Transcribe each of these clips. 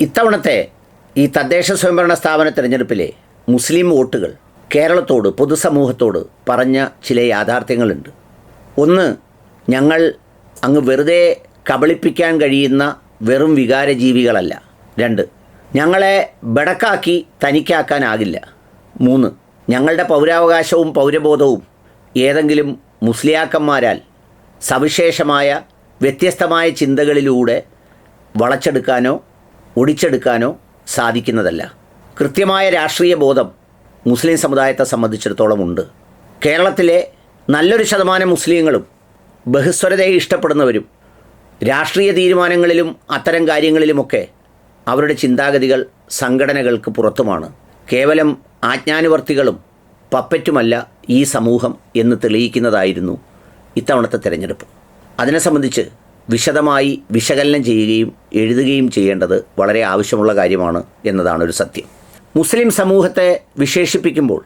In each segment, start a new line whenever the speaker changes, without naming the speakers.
ഇത്തവണത്തെ ഈ തദ്ദേശ സ്വയംഭരണ സ്ഥാപന തിരഞ്ഞെടുപ്പിലെ മുസ്ലിം വോട്ടുകൾ കേരളത്തോട് പൊതുസമൂഹത്തോട് പറഞ്ഞ ചില യാഥാർത്ഥ്യങ്ങളുണ്ട്. ഒന്ന് ഞങ്ങൾ അങ്ങ് വെറുതെ കബളിപ്പിക്കാൻ കഴിയുന്ന വെറും വികാരജീവികളല്ല. രണ്ട് ഞങ്ങളെ ബടക്കാക്കി തനിക്കാക്കാനാകില്ല. മൂന്ന് ഞങ്ങളുടെ പൗരാവകാശവും പൗരബോധവും ഏതെങ്കിലും മുസ്ലിയാക്കന്മാരാൽ സവിശേഷമായ വ്യത്യസ്തമായ ചിന്തകളിലൂടെ വളച്ചെടുക്കാനോ ഒടിച്ചെടുക്കാനോ സാധിക്കുന്നതല്ല. കൃത്യമായ രാഷ്ട്രീയ ബോധം മുസ്ലിം സമുദായത്തെ സംബന്ധിച്ചിടത്തോളം ഉണ്ട്. കേരളത്തിലെ നല്ലൊരു ശതമാനം മുസ്ലിങ്ങളും ബഹുസ്വരതയെ ഇഷ്ടപ്പെടുന്നവരും രാഷ്ട്രീയ തീരുമാനങ്ങളിലും അത്തരം കാര്യങ്ങളിലുമൊക്കെ അവരുടെ ചിന്താഗതികൾ സംഘടനകൾക്ക് പുറത്തുമാണ്. കേവലം ആജ്ഞാനുവർത്തികളും പപ്പറ്റുമല്ല ഈ സമൂഹം എന്ന് തെളിയിക്കുന്നതായിരുന്നു ഇത്തവണത്തെ തിരഞ്ഞെടുപ്പ്. അതിനെ സംബന്ധിച്ച് വിശദമായി വിശകലനം ചെയ്യുകയും എഴുതുകയും ചെയ്യേണ്ടത് വളരെ ആവശ്യമുള്ള കാര്യമാണ് എന്നതാണ് ഒരു സത്യം. മുസ്ലിം സമൂഹത്തെ വിശേഷിപ്പിക്കുമ്പോൾ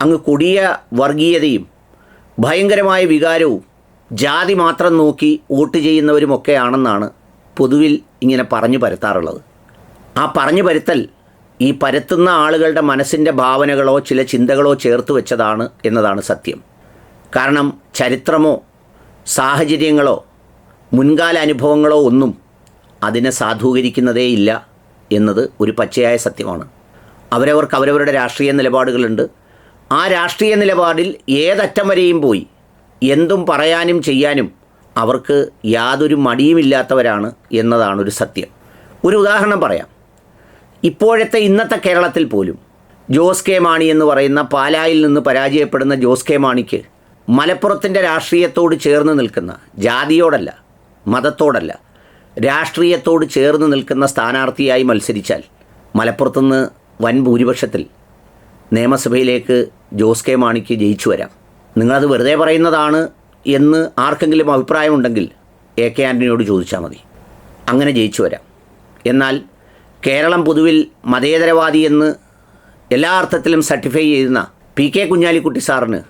അങ്ങ് കൊടിയ വർഗീയതയും ഭയങ്കരമായ വികാരവും ജാതി മാത്രം നോക്കി വോട്ട് ചെയ്യുന്നവരുമൊക്കെയാണെന്നാണ് പൊതുവിൽ ഇങ്ങനെ പറഞ്ഞു പരത്താറുള്ളത്. ആ പറഞ്ഞു പരത്തൽ ഈ പരത്തുന്ന ആളുകളുടെ മനസ്സിന്റെ ഭാവനകളോ ചില ചിന്തകളോ ചേർത്ത് വെച്ചതാണ് എന്നതാണ് സത്യം. കാരണം ചരിത്രമോ സാഹചര്യങ്ങളോ മുൻകാല അനുഭവങ്ങളോ ഒന്നും അതിനെ സാധൂകരിക്കുന്നതേയില്ല എന്നത് ഒരു പച്ചയായ സത്യമാണ്. അവരവർക്ക് അവരവരുടെ രാഷ്ട്രീയ നിലപാടുകളുണ്ട്. ആ രാഷ്ട്രീയ നിലപാടിൽ ഏതറ്റം വരെയും പോയി എന്തും പറയാനും ചെയ്യാനും അവർക്ക് യാതൊരു മടിയുമില്ലാത്തവരാണ് എന്നതാണ് ഒരു സത്യം. ഒരു ഉദാഹരണം പറയാം. ഇപ്പോഴത്തെ ഇന്നത്തെ കേരളത്തിൽ പോലും ജോസ് കെ മാണി എന്ന് പറയുന്ന പാലായിൽ നിന്ന് പരാജയപ്പെടുന്ന ജോസ് കെ മാണിക്ക് മലപ്പുറത്തിന്റെ രാഷ്ട്രീയത്തോട് ചേർന്ന് നിൽക്കുന്ന ജാതിയോടല്ല മതത്തോടല്ല. രാഷ്ട്രീയത്തോട് ചേർന്ന് നിൽക്കുന്ന സ്ഥാനാർത്ഥിയായി മത്സരിച്ചാൽ മലപ്പുറത്തുനിന്ന് വൻ ഭൂരിപക്ഷത്തിൽ നിയമസഭയിലേക്ക് ജോസ് കെ മാണിക്ക് ജയിച്ചു വരാം. നിങ്ങളത് വെറുതെ പറയുന്നതാണ് എന്ന് ആർക്കെങ്കിലും അഭിപ്രായമുണ്ടെങ്കിൽ എ കെ ആന്റണിയോട് ചോദിച്ചാൽ മതി. അങ്ങനെ ജയിച്ചു വരാം. എന്നാൽ കേരളം പൊതുവിൽ മതേതരവാദി എന്ന് എല്ലാ അർത്ഥത്തിലും സർട്ടിഫൈ ചെയ്യുന്ന പി കെ കുഞ്ഞാലിക്കുട്ടി സാറിന്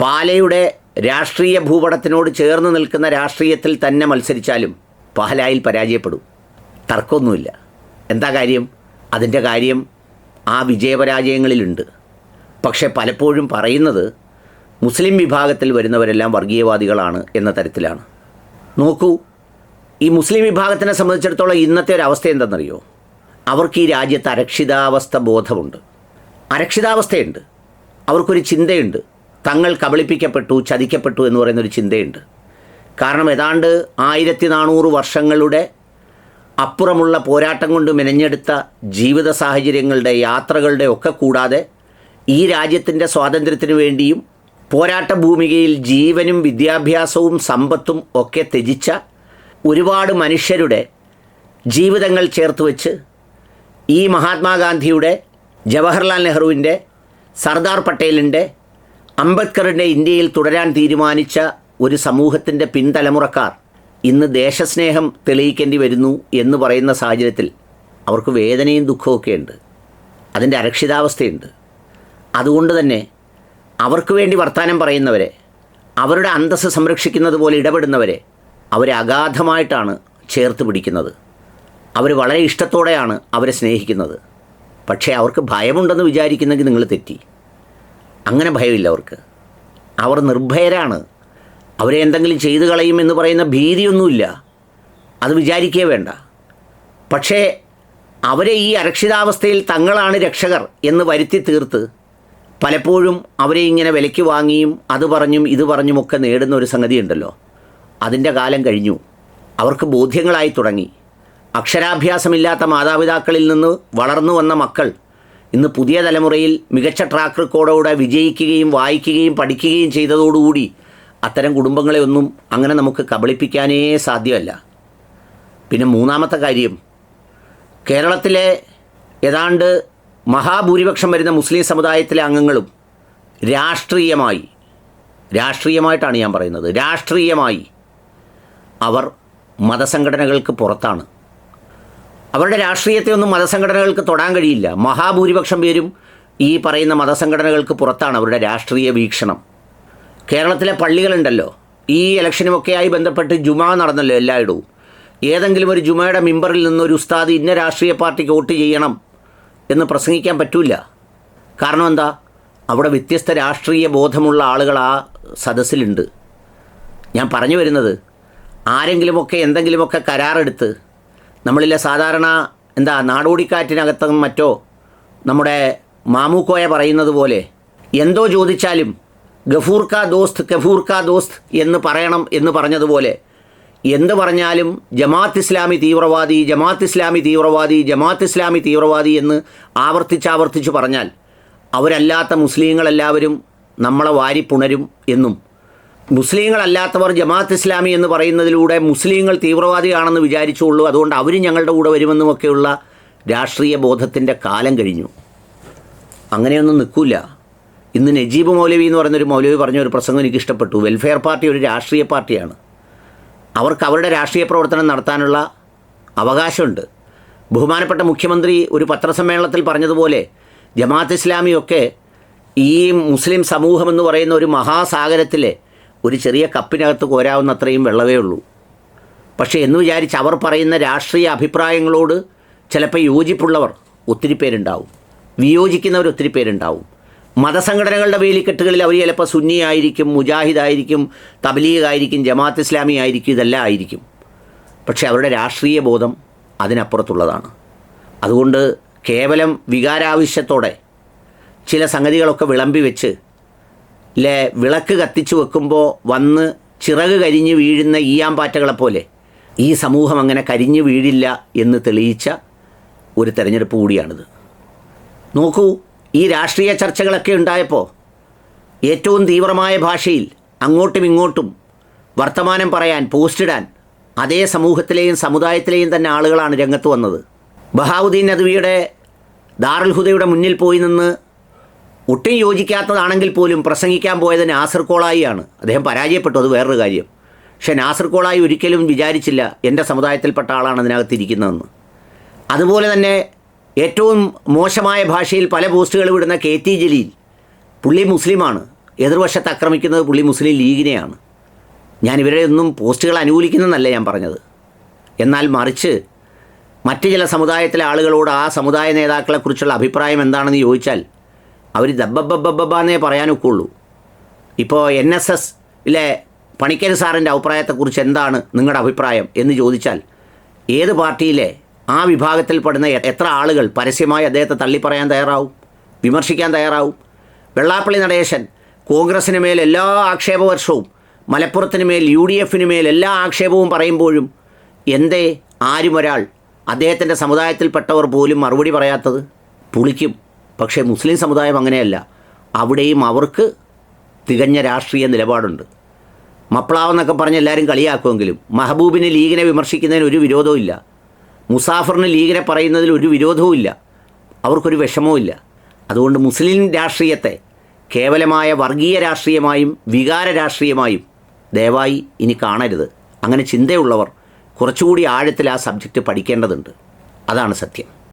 പാലയുടെ രാഷ്ട്രീയ ഭൂപടത്തിനോട് ചേർന്ന് നിൽക്കുന്ന രാഷ്ട്രീയത്തിൽ തന്നെ മത്സരിച്ചാലും പാലായിൽ പരാജയപ്പെടും. തർക്കമൊന്നുമില്ല. എന്താ കാര്യം? അതിന്റെ കാര്യം ആ വിജയപരാജയങ്ങളിലുണ്ട്. പക്ഷെ പലപ്പോഴും പറയുന്നത് മുസ്ലിം വിഭാഗത്തിൽ വരുന്നവരെല്ലാം വർഗീയവാദികളാണ് എന്ന തരത്തിലാണ്. നോക്കൂ ഈ മുസ്ലിം വിഭാഗത്തിനെ സംബന്ധിച്ചിടത്തോളം ഇന്നത്തെ ഒരു അവസ്ഥ എന്തെന്നറിയോ? അവർക്ക് ഈ രാജ്യത്ത് അരക്ഷിതാവസ്ഥ ബോധമുണ്ട്. അരക്ഷിതാവസ്ഥയുണ്ട്. അവർക്കൊരു ചിന്തയുണ്ട്. തങ്ങൾ കബളിപ്പിക്കപ്പെട്ടു ചതിക്കപ്പെട്ടു എന്ന് പറയുന്നൊരു ചിന്തയുണ്ട്. കാരണം ഏതാണ്ട് ആയിരത്തി നാനൂറ് വർഷങ്ങളുടെ അപ്പുറമുള്ള പോരാട്ടം കൊണ്ട് മെനഞ്ഞെടുത്ത ജീവിത സാഹചര്യങ്ങളുടെ യാത്രകളുടെ ഒക്കെ കൂടാതെ ഈ രാജ്യത്തിന്റെ സ്വാതന്ത്ര്യത്തിന് വേണ്ടിയും പോരാട്ട ഭൂമികയിൽ ജീവനും വിദ്യാഭ്യാസവും സമ്പത്തും ഒക്കെ ത്യജിച്ച ഒരുപാട് മനുഷ്യരുടെ ജീവിതങ്ങൾ ചേർത്ത് വെച്ച് ഈ മഹാത്മാഗാന്ധിയുടെ ജവഹർലാൽ നെഹ്റുവിന്റെ സർദാർ പട്ടേലിന്റെ അംബേദ്കറിന്റെ ഇന്ത്യയിൽ തുടരാൻ തീരുമാനിച്ച ഒരു സമൂഹത്തിന്റെ പിൻതലമുറക്കാർ ഇന്ന് ദേശസ്നേഹം തെളിയിക്കേണ്ടി വരുന്നു എന്ന് പറയുന്ന സാഹചര്യത്തിൽ അവർക്ക് വേദനയും ദുഃഖമൊക്കെ ഉണ്ട് അതിന്റെ അരക്ഷിതാവസ്ഥയുണ്ട്. അതുകൊണ്ട് തന്നെ അവർക്ക് വേണ്ടി വർത്തമാനം പറയുന്നവരെ അവരുടെ അന്തസ്സ് സംരക്ഷിക്കുന്നത് പോലെ ഇടപെടുന്നവരെ അവരെ അഗാധമായിട്ടാണ് ചേർത്ത് പിടിക്കുന്നത്. അവർ വളരെ ഇഷ്ടത്തോടെയാണ് അവരെ സ്നേഹിക്കുന്നത്. പക്ഷേ അവർക്ക് ഭയമുണ്ടെന്ന് വിചാരിക്കുന്നെങ്കിൽ നിങ്ങൾ തെറ്റി. അങ്ങനെ ഭയമില്ല അവർക്ക്. അവർ നിർഭയരാണ്. അവരെ എന്തെങ്കിലും ചെയ്തു കളയും എന്ന് പറയുന്ന ഭീതിയൊന്നുമില്ല. അത് വിചാരിക്കേ വേണ്ട. പക്ഷേ അവരെ ഈ അരക്ഷിതാവസ്ഥയിൽ തങ്ങളാണ് രക്ഷകർ എന്ന് വരുത്തി തീർത്ത് പലപ്പോഴും അവരെ ഇങ്ങനെ വിലയ്ക്ക് വാങ്ങിയും അത് പറഞ്ഞും ഇത് പറഞ്ഞുമൊക്കെ നേടുന്ന ഒരു സംഗതിയുണ്ടല്ലോ. അതിന്റെ കാലം കഴിഞ്ഞു. അവർക്ക് ബോധ്യങ്ങളായി തുടങ്ങി. അക്ഷരാഭ്യാസമില്ലാത്ത മാതാപിതാക്കളിൽ നിന്ന് വളർന്നു വന്ന മക്കൾ ഇന്ന് പുതിയ തലമുറയിൽ മികച്ച ട്രാക്ക് റെക്കോർഡോടെ വിജയിക്കുകയും വായിക്കുകയും പഠിക്കുകയും ചെയ്തതോടുകൂടി അത്തരം കുടുംബങ്ങളെ ഒന്നും അങ്ങനെ നമുക്ക് കബളിപ്പിക്കാനേ സാധ്യമല്ല. പിന്നെ മൂന്നാമത്തെ കാര്യം കേരളത്തിലെ ഏതാണ്ട് മഹാഭൂരിപക്ഷം വരുന്ന മുസ്ലിം സമുദായത്തിലെ അംഗങ്ങളും രാഷ്ട്രീയമായി രാഷ്ട്രീയമായിട്ടാണ് ഞാൻ പറയുന്നത് രാഷ്ട്രീയമായി അവർ മതസംഘടനകൾക്ക് പുറത്താണ്. അവരുടെ രാഷ്ട്രീയത്തെ ഒന്നും മതസംഘടനകൾക്ക് തൊടാൻ കഴിയില്ല. മഹാഭൂരിപക്ഷം പേരും ഈ പറയുന്ന മതസംഘടനകൾക്ക് പുറത്താണ് അവരുടെ രാഷ്ട്രീയ വീക്ഷണം. കേരളത്തിലെ പള്ളികളുണ്ടല്ലോ. ഈ ഇലക്ഷനുമൊക്കെയായി ബന്ധപ്പെട്ട് ജുമാ നടന്നല്ലോ എല്ലായിടവും. ഏതെങ്കിലും ഒരു ജുമയുടെ മെമ്പറിൽ നിന്ന് ഒരു ഉസ്താദ് ഇന്ന രാഷ്ട്രീയ പാർട്ടിക്ക് വോട്ട് ചെയ്യണം എന്ന് പ്രസംഗിക്കാൻ പറ്റില്ല കാരണം എന്താ? അവിടെ വ്യത്യസ്ത രാഷ്ട്രീയ ബോധമുള്ള ആളുകൾ ആ സദസ്സിലുണ്ട്. ഞാൻ പറഞ്ഞു വരുന്നത് ആരെങ്കിലുമൊക്കെ എന്തെങ്കിലുമൊക്കെ കരാറെടുത്ത് നമ്മളിലെ സാധാരണ എന്താ നാടോടിക്കാറ്റിനകത്തും മറ്റോ നമ്മുടെ മാമൂക്കോയ പറയുന്നത് പോലെ എന്തോ ചോദിച്ചാലും ഗഫൂർ കാ ദോസ്ത് ഗഫൂർ കാ ദോസ്ത് എന്ന് പറയണം എന്ന് പറഞ്ഞതുപോലെ എന്ത് പറഞ്ഞാലും ജമാഅത്ത് ഇസ്ലാമി തീവ്രവാദി ജമാഅത്ത് ഇസ്ലാമി തീവ്രവാദി ജമാഅത്ത് ഇസ്ലാമി തീവ്രവാദി എന്ന് ആവർത്തിച്ചാവർത്തിച്ച് പറഞ്ഞാൽ അവരല്ലാത്ത മുസ്ലിങ്ങളെല്ലാവരും നമ്മളെ വാരിപ്പുണരും എന്നും മുസ്ലിങ്ങളല്ലാത്തവർ ജമാഅത്ത് ഇസ്ലാമി എന്ന് പറയുന്നതിലൂടെ മുസ്ലിങ്ങൾ തീവ്രവാദിയാണെന്ന് വിചാരിച്ചുള്ളൂ. അതുകൊണ്ട് അവർ ഞങ്ങളുടെ കൂടെ വരുമെന്നുമൊക്കെയുള്ള രാഷ്ട്രീയ ബോധത്തിന്റെ കാലം കഴിഞ്ഞു. അങ്ങനെയൊന്നും നിൽക്കില്ല ഇന്ന് നജീബ് മൗലവി എന്ന് പറയുന്നൊരു മൗലവി പറഞ്ഞ ഒരു പ്രസംഗം എനിക്ക് ഇഷ്ടപ്പെട്ടു വെൽഫെയർ പാർട്ടി ഒരു രാഷ്ട്രീയ പാർട്ടിയാണ്. അവർക്ക് അവരുടെ രാഷ്ട്രീയ പ്രവർത്തനം നടത്താനുള്ള അവകാശമുണ്ട്. ബഹുമാനപ്പെട്ട മുഖ്യമന്ത്രി ഒരു പത്രസമ്മേളനത്തിൽ പറഞ്ഞതുപോലെ ജമാഅത്ത് ഇസ്ലാമിയൊക്കെ ഈ മുസ്ലിം സമൂഹം എന്ന് പറയുന്ന ഒരു മഹാസാഗരത്തിലെ ഒരു ചെറിയ കപ്പിനകത്ത് കോരാവുന്ന അത്രയും വെള്ളമേ ഉള്ളൂ. പക്ഷേ എന്ന് വിചാരിച്ച് അവർ പറയുന്ന രാഷ്ട്രീയ അഭിപ്രായങ്ങളോട് ചിലപ്പോൾ യോജിപ്പുള്ളവർ ഒത്തിരി പേരുണ്ടാവും. വിയോജിക്കുന്നവർ ഒത്തിരി പേരുണ്ടാവും. മതസംഘടനകളുടെ വേലിക്കെട്ടുകളിൽ അവർ ചിലപ്പോൾ സുന്നി ആയിരിക്കും മുജാഹിദ് ആയിരിക്കും തബ്ലീഗ് ആയിരിക്കും ജമാഅത്ത് ഇസ്ലാമി ആയിരിക്കും ഇതെല്ലാം ആയിരിക്കും. പക്ഷേ അവരുടെ രാഷ്ട്രീയ ബോധം അതിനപ്പുറത്തുള്ളതാണ്. അതുകൊണ്ട് കേവലം വികാരാവശ്യത്തോടെ ചില സംഗതികളൊക്കെ വിളമ്പി വെച്ച് ലെ വിളക്ക് കത്തിച്ചു വെക്കുമ്പോൾ വന്ന് ചിറക് കരിഞ്ഞ് വീഴുന്ന ഈയാമ്പാറ്റകളെപ്പോലെ. ഈ സമൂഹം അങ്ങനെ കരിഞ്ഞു വീഴില്ല എന്ന് തെളിയിച്ച ഒരു തെരഞ്ഞെടുപ്പ് കൂടിയാണിത്. നോക്കൂ ഈ രാഷ്ട്രീയ ചർച്ചകളൊക്കെ ഉണ്ടായപ്പോൾ ഏറ്റവും തീവ്രമായ ഭാഷയിൽ അങ്ങോട്ടും ഇങ്ങോട്ടും വർത്തമാനം പറയാൻ പോസ്റ്റിടാൻ അതേ സമൂഹത്തിലെയും സമുദായത്തിലെയും തന്നെ ആളുകളാണ് രംഗത്ത് വന്നത്. ബഹാവുദ്ദീൻ നദ്വിയുടെ ദാറുൽ ഹുദയുടെ മുന്നിൽ പോയി നിന്ന് ഒട്ടും യോജിക്കാത്തതാണെങ്കിൽ പോലും പ്രസംഗിക്കാൻ പോയത് നാസർ കോളായിയാണ്. അദ്ദേഹം പരാജയപ്പെട്ടു അത് വേറൊരു കാര്യം. പക്ഷേ നാസർ കോളായി ഒരിക്കലും വിചാരിച്ചില്ല എന്റെ സമുദായത്തിൽപ്പെട്ട ആളാണ് അതിനകത്തിരിക്കുന്നതെന്ന് അതുപോലെ തന്നെ ഏറ്റവും മോശമായ ഭാഷയിൽ പല പോസ്റ്റുകൾ വിടുന്ന കെ ടി ജലീൽ പുള്ളി മുസ്ലിമാണ്. എതിർവശത്ത് ആക്രമിക്കുന്നത് പുള്ളി മുസ്ലിം ലീഗിനെയാണ്. ഞാൻ ഇവരെ ഒന്നും പോസ്റ്റുകൾ അനുകൂലിക്കുന്നെന്നല്ല ഞാൻ പറഞ്ഞത്. എന്നാൽ മറിച്ച് മറ്റ് ചില സമുദായത്തിലെ ആളുകളോട് ആ സമുദായ നേതാക്കളെക്കുറിച്ചുള്ള അഭിപ്രായം എന്താണെന്ന് ചോദിച്ചാൽ അവർ ദബ്ബബ്ബബ്ബാന്നേ പറയാനൊക്കുള്ളൂ. ഇപ്പോൾ എൻ എസ് എസ് ഇല്ലെ പണിക്കര് സാറിന്റെ അഭിപ്രായത്തെക്കുറിച്ച് എന്താണ് നിങ്ങളുടെ അഭിപ്രായം എന്ന് ചോദിച്ചാൽ ഏത് പാർട്ടിയിലെ ആ വിഭാഗത്തിൽപ്പെടുന്ന എത്ര ആളുകൾ പരസ്യമായി അദ്ദേഹത്തെ തള്ളിപ്പറയാൻ തയ്യാറാവും? വിമർശിക്കാൻ തയ്യാറാവും? വെള്ളാപ്പള്ളി നടേശൻ കോൺഗ്രസിന് മേൽ എല്ലാ ആക്ഷേപവർഷവും മലപ്പുറത്തിന് മേൽ യു ഡി എഫിന് മേൽ എല്ലാ ആക്ഷേപവും പറയുമ്പോഴും എന്തേ ആരുമൊരാൾ അദ്ദേഹത്തിന്റെ സമുദായത്തിൽപ്പെട്ടവർ പോലും മറുപടി പറയാത്തത്? പുളിക്കും. പക്ഷേ മുസ്ലിം സമുദായം അങ്ങനെയല്ല. അവിടെയും അവർക്ക് തികഞ്ഞ രാഷ്ട്രീയ നിലപാടുണ്ട്. മപ്ലാവെന്നൊക്കെ പറഞ്ഞ് എല്ലാവരും കളിയാക്കുമെങ്കിലും മഹബൂബിനെ ലീഗിനെ വിമർശിക്കുന്നതിന് ഒരു വിരോധവും ഇല്ല. മുസാഫറിന് ലീഗിനെ പറയുന്നതിൽ ഒരു വിരോധവും ഇല്ല. അവർക്കൊരു വിഷമവും ഇല്ല. അതുകൊണ്ട് മുസ്ലിം രാഷ്ട്രീയത്തെ കേവലമായ വർഗീയ രാഷ്ട്രീയമായും വികാര രാഷ്ട്രീയമായും ദയവായി ഇനി കാണരുത്. അങ്ങനെ ചിന്തയുള്ളവർ കുറച്ചുകൂടി ആഴത്തിൽ ആ സബ്ജക്റ്റ് പഠിക്കേണ്ടതുണ്ട്. അതാണ് സത്യം.